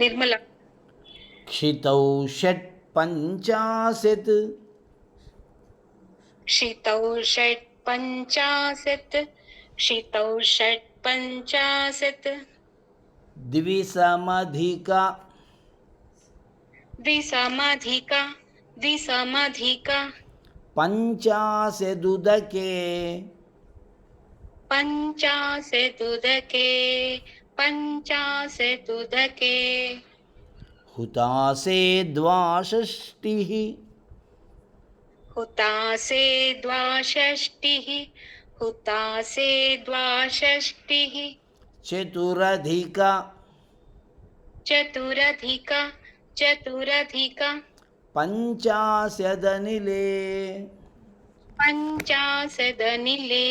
निर्मला। क्षितौ षट्पञ्चाशत् क्षितौ क्षितौ द्विसमधिका। द्विसमधिका। द्विसमधिका। पञ्चाशदुदके। पञ्चाशदुदके। पञ्चाशदुदके हुतासे द्वाषष्टिः। हुतासे द्वाषष्टिः। हुतासे द्वाषष्टिः। चतुरधिक। चतुरधिक। चतुरधिक। पञ्चाशदनिले। पञ्चाशदनिले।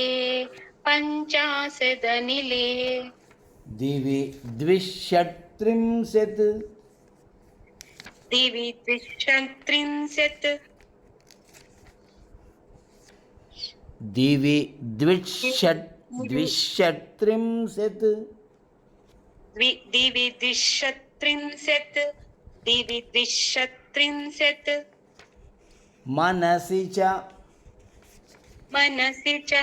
पञ्चाशदनिले। दिवि द्विषट्त्रिंशत् दिवि द्विषत्रिंशत् दिवि द्विषट् द्विषट्त्रिंशत् द्वि दिवि द्विषत्रिंशत् दिवि द्विषत्रिंशत् मनसि च मनसि च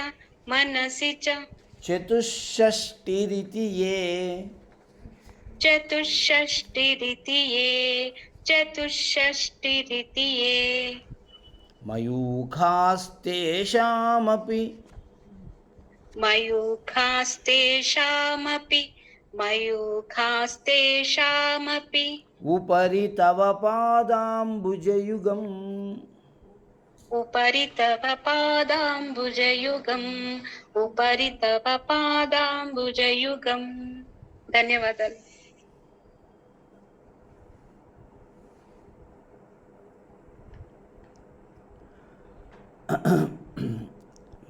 मनसि च చతుషష్టిరితి ఏ చతుషష్టిరితి ఏ చతుషష్టిరితి ఏ మయూఖాస్తేషామపి మయూఖాస్తేషామపి మయూఖాస్తేషామపి ఉపరి తవ పాదాంబుజయుగం उपरि तव पादाम्बुजयुगम् उपरि तव पादाम्बुजयुगम् ధన్యవాదాలు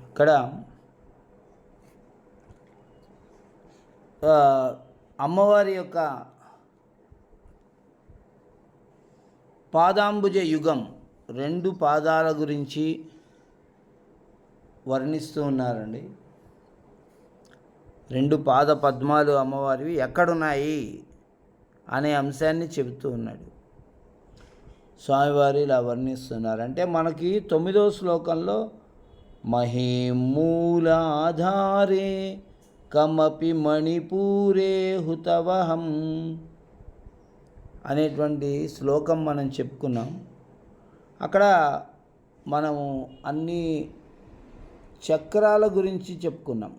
ఇక్కడ ఆ, అమ్మవారి యొక్క పాదాంబుజ యుగం రెండు పాదాల గురించి వర్ణిస్తూ ఉన్నారండి. రెండు పాద పద్మాలు అమ్మవారివి ఎక్కడున్నాయి అనే అంశాన్ని చెబుతూ ఉన్నాడు. స్వామివారు ఇలా వర్ణిస్తున్నారు. అంటే మనకి తొమ్మిదో శ్లోకంలో మహేమూలాధారే కమపి మణిపూరే హుతవహం అనేటువంటి శ్లోకం మనం చెప్పుకున్నాం. అక్కడ మనము అన్ని చక్రాల గురించి చెప్పుకున్నాం.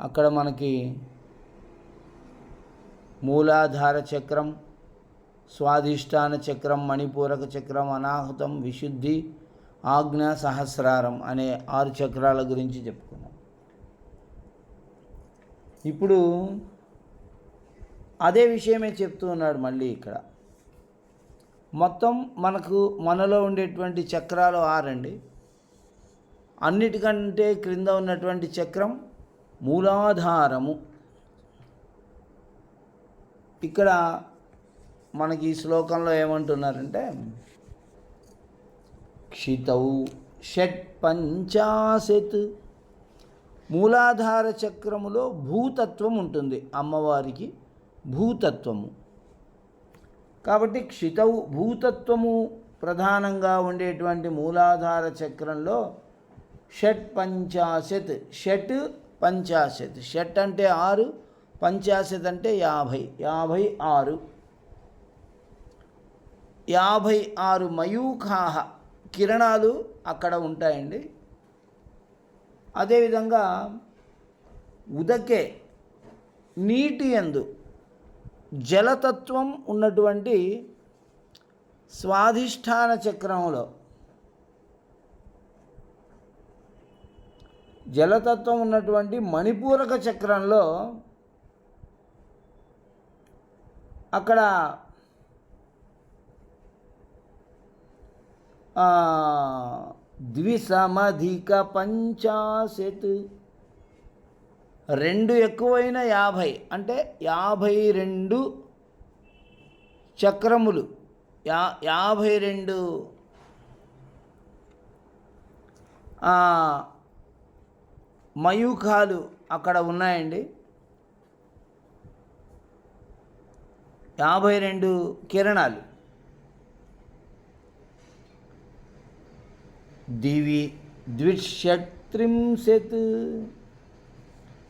అక్కడ మనకి మూలాధార చక్రం స్వాధిష్టాన చక్రం మణిపూరక చక్రం అనాహుతం విశుద్ధి ఆజ్ఞ సహస్రారం అనే ఆరు చక్రాల గురించి చెప్పుకున్నాం. ఇప్పుడు అదే విషయమే చెప్తూ ఉన్నాడు మళ్ళీ ఇక్కడ. మొత్తం మనకు మనలో ఉండేటువంటి చక్రాలు ఆరండి. అన్నిటికంటే క్రింద ఉన్నటువంటి చక్రం మూలాధారము. ఇక్కడ మనకి ఈ శ్లోకంలో ఏమంటున్నారంటే క్షితౌ షట్ పంచాశత్. మూలాధార చక్రములో భూతత్వం ఉంటుంది. అమ్మవారికి భూతత్వము. కాబట్టి క్షితవు భూతత్వము ప్రధానంగా ఉండేటువంటి మూలాధార చక్రంలో షట్ పంచాశత్ షట్ పంచాశత్. షట్ అంటే ఆరు పంచాశత్ అంటే యాభై యాభై ఆరు. యాభై ఆరు మయూఖాహ కిరణాలు అక్కడ ఉంటాయండి. అదేవిధంగా ఉదకే నీటి ఎందు జలతత్వం ఉన్నటువంటి స్వాధిష్టాన చక్రంలో జలతత్వం ఉన్నటువంటి మణిపూరక చక్రంలో అక్కడ ద్విసమధిక పంచాశత్ రెండు ఎక్కువైన యాభై. అంటే యాభై రెండు చక్రములు. యా యాభై రెండు మయూఖాలు అక్కడ ఉన్నాయండి. యాభై రెండు కిరణాలు. దివి ద్విషట్త్రింశత్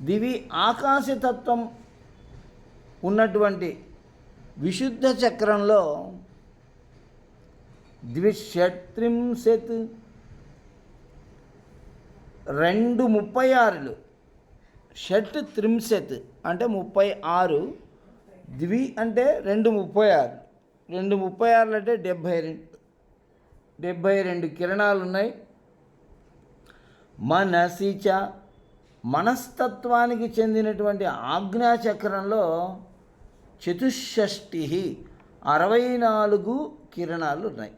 దివి ఆకాశతత్వం ఉన్నటువంటి విశుద్ధ చక్రంలో ద్విషట్త్రింశత్ రెండు ముప్పై ఆరులు. షట్ త్రింశత్ అంటే ముప్పై ఆరు ద్వి అంటే రెండు ముప్పై ఆరు. రెండు ముప్పై ఆరులు అంటే డెబ్భై రెండు డెబ్భై రెండు కిరణాలు ఉన్నాయి మనసిచ మనస్తత్వానికి చెందినటువంటి ఆజ్ఞాచక్రంలో చతుషష్టి అరవై నాలుగు కిరణాలు ఉన్నాయి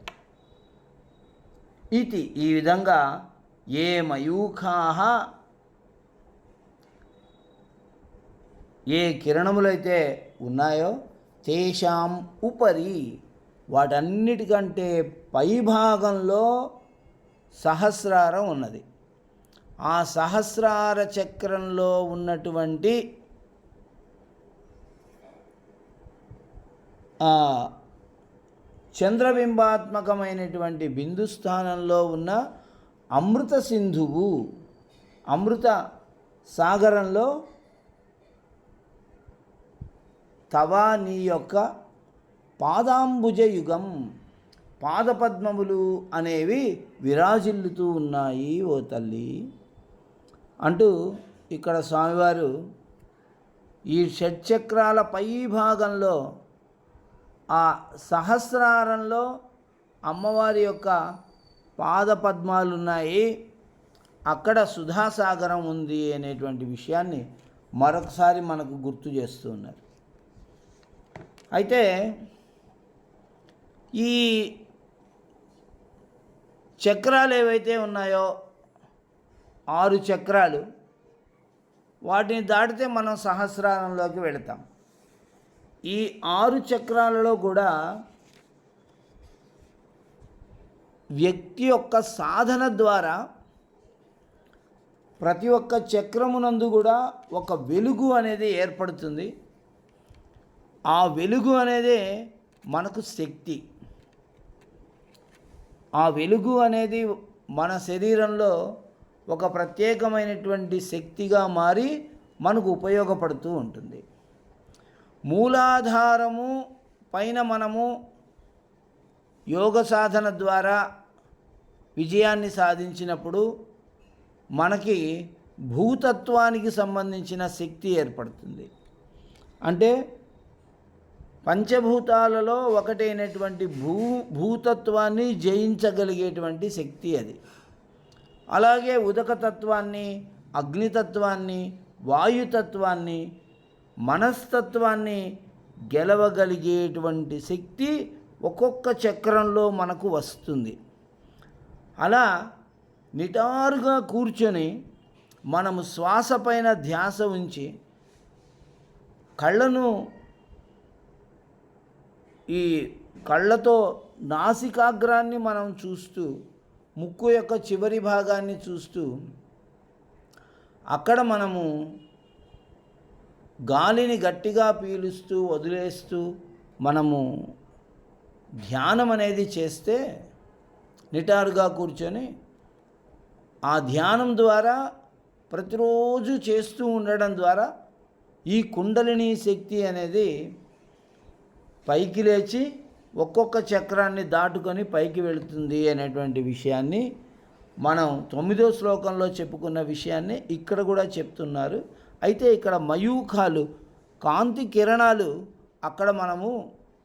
ఇది ఈ విధంగా ఏ మయూఖా ఏ కిరణములైతే ఉన్నాయో తేషాం ఉపరి వాటన్నిటికంటే పైభాగంలో సహస్రారం ఉన్నది. ఆ సహస్రార చక్రంలో ఉన్నటువంటి చంద్రబింబాత్మకమైనటువంటి బిందు స్థానంలో ఉన్న అమృత సింధువు అమృత సాగరంలో తవా నీ యొక్క పాదాంబుజ యుగం పాదపద్మములు అనేవి విరాజిల్లుతూ ఉన్నాయి ఓ తల్లి. అంటూ ఇక్కడ స్వామివారు ఈ షట్చక్రాల పై భాగంలో ఆ సహస్రారంలో అమ్మవారి యొక్క పాదపద్మాలు ఉన్నాయి. అక్కడ సుధాసాగరం ఉంది అనేటువంటి విషయాన్ని మరొకసారి మనకు గుర్తు చేస్తూ ఉన్నారు. అయితే ఈ చక్రాలు ఏవైతే ఉన్నాయో ఆరు చక్రాలు. వాటిని దాటితే మనం సహస్రారంలోకి వెళతాం. ఈ ఆరు చక్రాలలో కూడా వ్యక్తి యొక్క సాధన ద్వారా ప్రతి ఒక్క చక్రమునందు కూడా ఒక వెలుగు అనేది ఏర్పడుతుంది. ఆ వెలుగు అనేది మనకు శక్తి. ఆ వెలుగు అనేది మన శరీరంలో ఒక ప్రత్యేకమైనటువంటి శక్తిగా మారి మనకు ఉపయోగపడుతూ ఉంటుంది. మూలాధారము పైన మనము యోగ సాధన ద్వారా విజయాన్ని సాధించినప్పుడు మనకి భూతత్వానికి సంబంధించిన శక్తి ఏర్పడుతుంది. అంటే పంచభూతాలలో ఒకటైనటువంటి భూ భూతత్వాన్ని జయించగలిగేటువంటి శక్తి అది. అలాగే ఉదకతత్వాన్ని అగ్నితత్వాన్ని వాయుతత్వాన్ని మనస్తత్వాన్ని గెలవగలిగేటువంటి శక్తి ఒక్కొక్క చక్రంలో మనకు వస్తుంది. అలా నిటారుగా కూర్చొని మనము శ్వాస పైన ధ్యాస ఉంచి కళ్ళను ఈ కళ్ళతో నాసికాగ్రాన్ని మనం చూస్తూ ముక్కు యొక్క చివరి భాగాన్ని చూస్తూ అక్కడ మనము గాలిని గట్టిగా పీలుస్తూ వదిలేస్తూ మనము ధ్యానం అనేది చేస్తే నిటారుగా కూర్చొని ఆ ధ్యానం ద్వారా ప్రతిరోజు చేస్తూ ఉండడం ద్వారా ఈ కుండలిని శక్తి అనేది పైకి లేచి ఒక్కొక్క చక్రాన్ని దాటుకొని పైకి వెళుతుంది అనేటువంటి విషయాన్ని మనం తొమ్మిదో శ్లోకంలో చెప్పుకున్న విషయాన్ని ఇక్కడ కూడా చెప్తున్నారు. అయితే ఇక్కడ మయూఖాలు కాంతి కిరణాలు అక్కడ మనము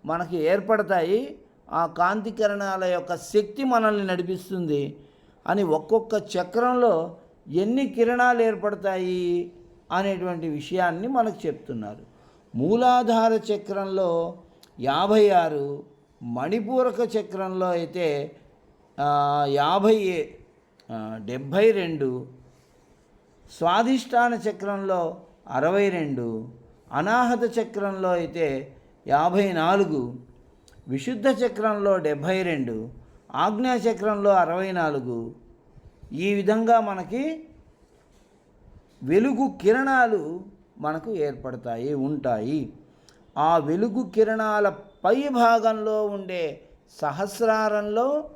మనకి ఏర్పడతాయి. ఆ కాంతి కిరణాల యొక్క శక్తి మనల్ని నడిపిస్తుంది అని ఒక్కొక్క చక్రంలో ఎన్ని కిరణాలు ఏర్పడతాయి అనేటువంటి విషయాన్ని మనకు చెప్తున్నారు. మూలాధార చక్రంలో యాభై ఆరు మణిపూరక చక్రంలో అయితే యాభై డెబ్భై రెండు స్వాధిష్టాన చక్రంలో అరవై రెండు అనాహత చక్రంలో అయితే యాభై నాలుగు విశుద్ధ చక్రంలో డెబ్భై రెండు ఆజ్ఞా చక్రంలో అరవై నాలుగు. ఈ విధంగా మనకి వెలుగు కిరణాలు మనకు ఏర్పడతాయి ఉంటాయి. ఆ వెలుగు కిరణాల పై భాగంలో ఉండే సహస్రారంలో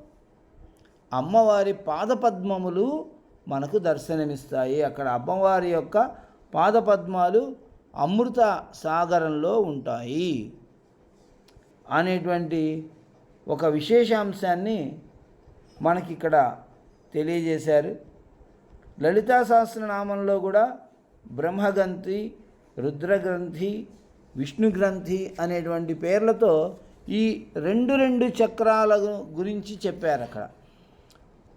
అమ్మవారి పాదపద్మములు మనకు దర్శనమిస్తాయి. అక్కడ అమ్మవారి యొక్క పాదపద్మాలు అమృత సాగరంలో ఉంటాయి. అనేటువంటి ఒక విశేషాంశాన్ని మనకి ఇక్కడ తెలియజేశారు. లలితా సహస్రనామంలో కూడా బ్రహ్మగ్రంథి రుద్రగ్రంథి విష్ణు గ్రంథి అనేటువంటి పేర్లతో ఈ రెండు రెండు చక్రాల గురించి చెప్పారు అక్కడ.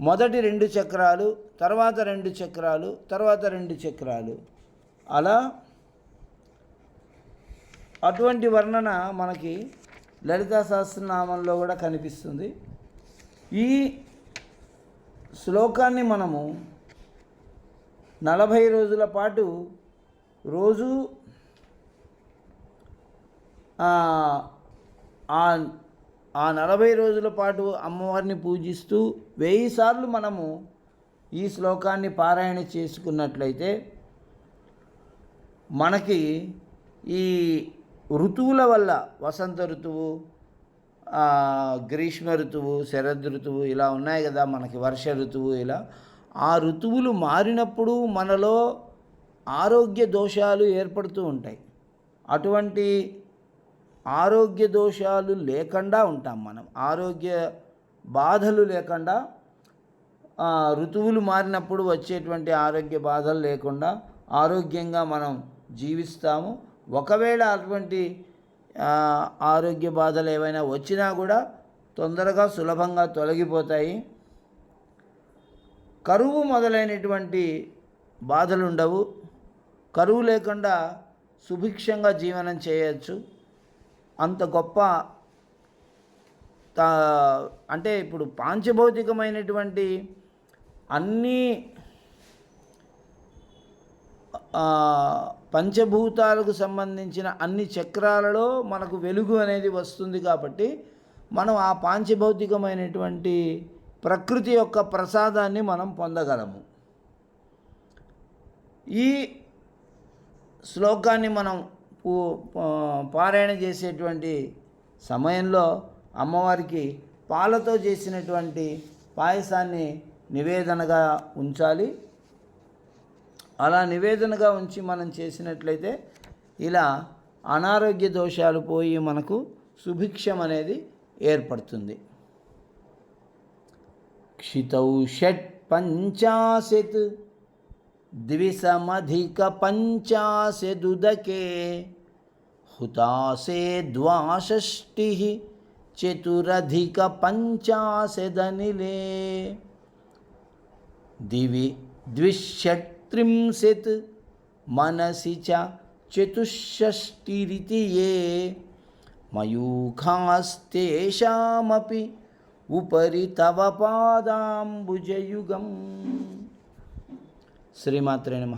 మొదటి రెండు చక్రాలు తర్వాత రెండు చక్రాలు తర్వాత రెండు చక్రాలు. అలా అటువంటి వర్ణన మనకి లలితా సహస్రనామంలో కూడా కనిపిస్తుంది. ఈ శ్లోకాన్ని మనము నలభై రోజుల పాటు రోజు ఆ నలభై రోజుల పాటు అమ్మవారిని పూజిస్తూ వెయ్యి సార్లు మనము ఈ శ్లోకాన్ని పారాయణ చేసుకున్నట్లయితే మనకి ఈ ఋతువుల వల్ల వసంత ఋతువు గ్రీష్మ ఋతువు శరద్ ఋతువు ఇలా ఉన్నాయి కదా మనకి వర్ష ఋతువు ఇలా. ఆ ఋతువులు మారినప్పుడు మనలో ఆరోగ్య దోషాలు ఏర్పడుతూ ఉంటాయి. అటువంటి ఆరోగ్య దోషాలు లేకుండా ఉంటాం మనం. ఆరోగ్య బాధలు లేకుండా ఋతువులు మారినప్పుడు వచ్చేటువంటి ఆరోగ్య బాధలు లేకుండా ఆరోగ్యంగా మనం జీవిస్తాము. ఒకవేళ అటువంటి ఆరోగ్య బాధలు ఏవైనా వచ్చినా కూడా తొందరగా సులభంగా తొలగిపోతాయి. కరువు మొదలైనటువంటి బాధలు ఉండవు కరువు లేకుండా సుభిక్షంగా జీవనం చేయవచ్చు అంత గొప్ప అంటే ఇప్పుడు పాంచభౌతికమైనటువంటి అన్ని పంచభూతాలకు సంబంధించిన అన్ని చక్రాలలో మనకు వెలుగు అనేది వస్తుంది కాబట్టి మనం ఆ పాంచభౌతికమైనటువంటి ప్రకృతి యొక్క ప్రసాదాన్ని మనం పొందగలము. ఈ శ్లోకాన్ని మనం పారాయణ చేసేటువంటి సమయంలో అమ్మవారికి పాలతో చేసినటువంటి పాయసాన్ని నివేదనగా ఉంచాలి. అలా నివేదనగా ఉంచి మనం చేసినట్లయితే ఇలా అనారోగ్య దోషాలు పోయి మనకు సుభిక్షం అనేది ఏర్పడుతుంది. క్షితౌ షట్ పంచాశత్ ద్విసమధిక పంచాశదుదకే హుతాసే ద్వాషష్టి చతురధిక పంచాశదనిలే దివి ద్విషట్త్రింశత్ మనసి చ చతుషష్టిరితి ఏ మయూఖాస్తేషామపి ఉపరి తవ పాదాంబుజయుగం శ్రీమాత్రే నమ